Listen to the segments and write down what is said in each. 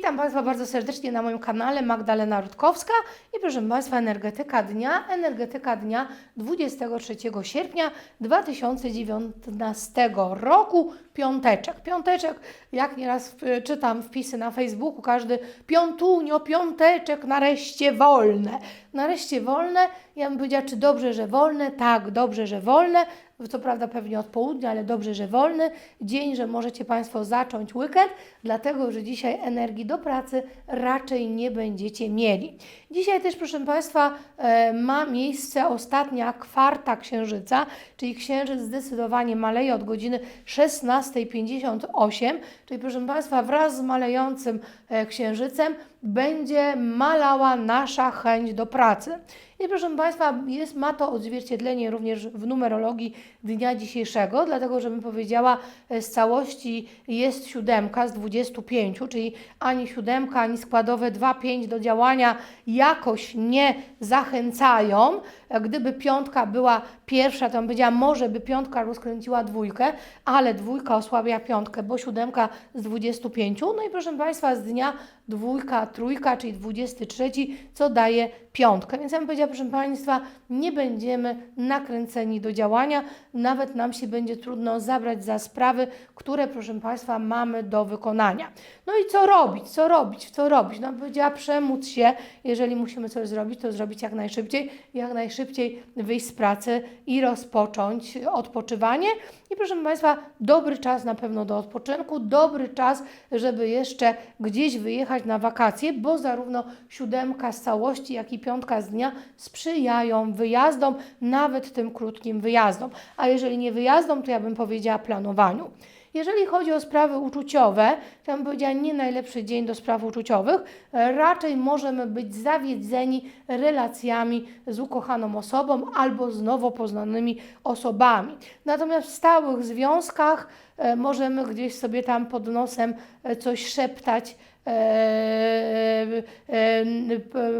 Witam Państwa bardzo serdecznie na moim kanale Magdalena Rutkowska i proszę Państwa Energetyka Dnia, Energetyka Dnia 23 sierpnia 2019 roku, piąteczek. Piąteczek, jak nieraz y, czytam wpisy na Facebooku, każdy piątunio, piąteczek, nareszcie wolne. Nareszcie wolne, ja bym powiedziała, czy dobrze, że wolne? Tak, dobrze, że wolne, co prawda pewnie od południa, ale dobrze, że wolny dzień, że możecie Państwo zacząć weekend, dlatego że dzisiaj energii do pracy raczej nie będziecie mieli. Dzisiaj też, proszę Państwa, e, ma miejsce ostatnia kwarta księżyca, czyli księżyc zdecydowanie maleje od godziny 16.58, czyli proszę Państwa, wraz z malejącym e, księżycem będzie malała nasza chęć do pracy. I proszę Państwa, jest, ma to odzwierciedlenie również w numerologii dnia dzisiejszego, dlatego że bym powiedziała, e, z całości jest siódemka z 25, czyli ani siódemka, ani składowe 2-5 do działania jakoś nie zachęcają. E, Gdyby piątka była pierwsza, to bym powiedziała, może by piątka rozkręciła dwójkę, ale dwójka osłabia piątkę, bo siódemka z 25. No i proszę Państwa, z dnia dwójka, trójka, czyli 23, co daje piątkę. Więc ja bym powiedziała, proszę Państwa, nie będziemy nakręceni do działania, nawet nam się będzie trudno zabrać za sprawy, które, proszę Państwa, mamy do wykonania. No i co robić? Co robić? Co robić? No, bym powiedziała, przemóc się, jeżeli musimy coś zrobić, to zrobić jak najszybciej, jak najszybciej wyjść z pracy i rozpocząć odpoczywanie. I proszę Państwa, dobry czas na pewno do odpoczynku, dobry czas, żeby jeszcze gdzieś wyjechać na wakacje, bo zarówno siódemka z całości, jak i piątka z dnia sprzyjają wyjazdom, nawet tym krótkim wyjazdom. A jeżeli nie wyjazdom, to ja bym powiedziała planowaniu. Jeżeli chodzi o sprawy uczuciowe, to bym powiedziała nie najlepszy dzień do spraw uczuciowych. Raczej możemy być zawiedzeni relacjami z ukochaną osobą albo z nowo poznanymi osobami. Natomiast w stałych związkach e, możemy gdzieś sobie tam pod nosem e, coś szeptać, e,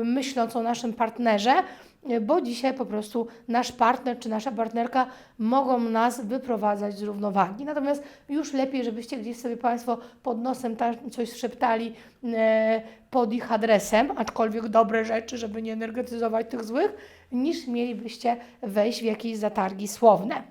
myśląc o naszym partnerze bo dzisiaj po prostu nasz partner czy nasza partnerka mogą nas wyprowadzać z równowagi. Natomiast już lepiej, żebyście gdzieś sobie Państwo pod nosem coś szeptali e, pod ich adresem, aczkolwiek dobre rzeczy, żeby nie energetyzować tych złych, niż mielibyście wejść w jakieś zatargi słowne.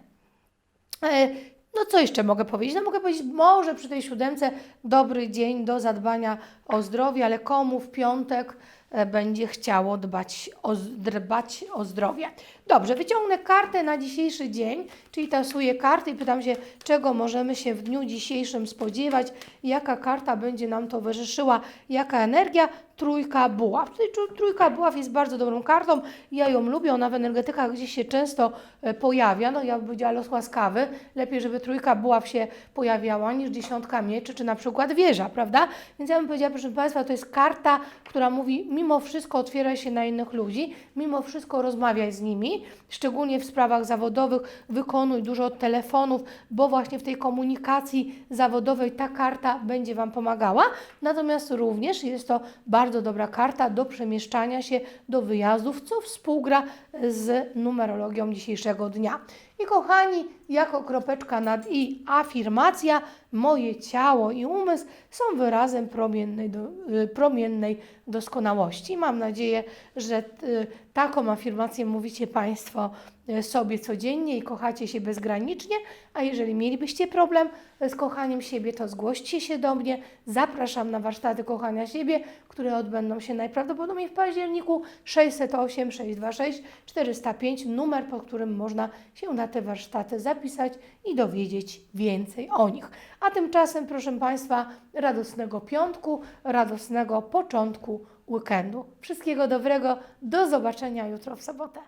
E, No co jeszcze mogę powiedzieć? No mogę powiedzieć, może przy tej siódemce dobry dzień do zadbania o zdrowie, ale komu w piątek e, będzie chciało dbać o, dbać o zdrowie? Dobrze, wyciągnę kartę na dzisiejszy dzień, czyli tasuję karty i pytam się, czego możemy się w dniu dzisiejszym spodziewać, jaka karta będzie nam towarzyszyła, jaka energia. Trójka buław. Trójka buław jest bardzo dobrą kartą. Ja ją lubię, ona w energetykach gdzieś się często e, pojawia. No ja bym powiedziała los łaskawy. Lepiej, żeby trójka buław się pojawiała niż dziesiątka mieczy, czy na przykład wieża, prawda? Więc ja bym powiedziała, proszę Państwa, to jest karta, która mówi, mimo wszystko otwieraj się na innych ludzi, mimo wszystko rozmawiaj z nimi, szczególnie w sprawach zawodowych, wykonuj dużo telefonów, bo właśnie w tej komunikacji zawodowej ta karta będzie Wam pomagała. Natomiast również jest to bardzo dobra karta do przemieszczania się, do wyjazdów, co współgra z numerologią dzisiejszego dnia. I kochani, jako kropeczka nad i afirmacja, moje ciało i umysł są wyrazem promiennej, do, y, promiennej doskonałości. Mam nadzieję, że y, taką afirmację mówicie Państwo y, sobie codziennie i kochacie się bezgranicznie, a jeżeli mielibyście problem z kochaniem siebie, to zgłoście się do mnie. Zapraszam na warsztaty kochania siebie, które odbędą się najprawdopodobniej w październiku 608 626 405, numer, pod którym można się na te warsztaty zapisać i dowiedzieć więcej o nich. A tymczasem, proszę Państwa, radosnego piątku, radosnego początku weekendu. Wszystkiego dobrego, do zobaczenia jutro w sobotę.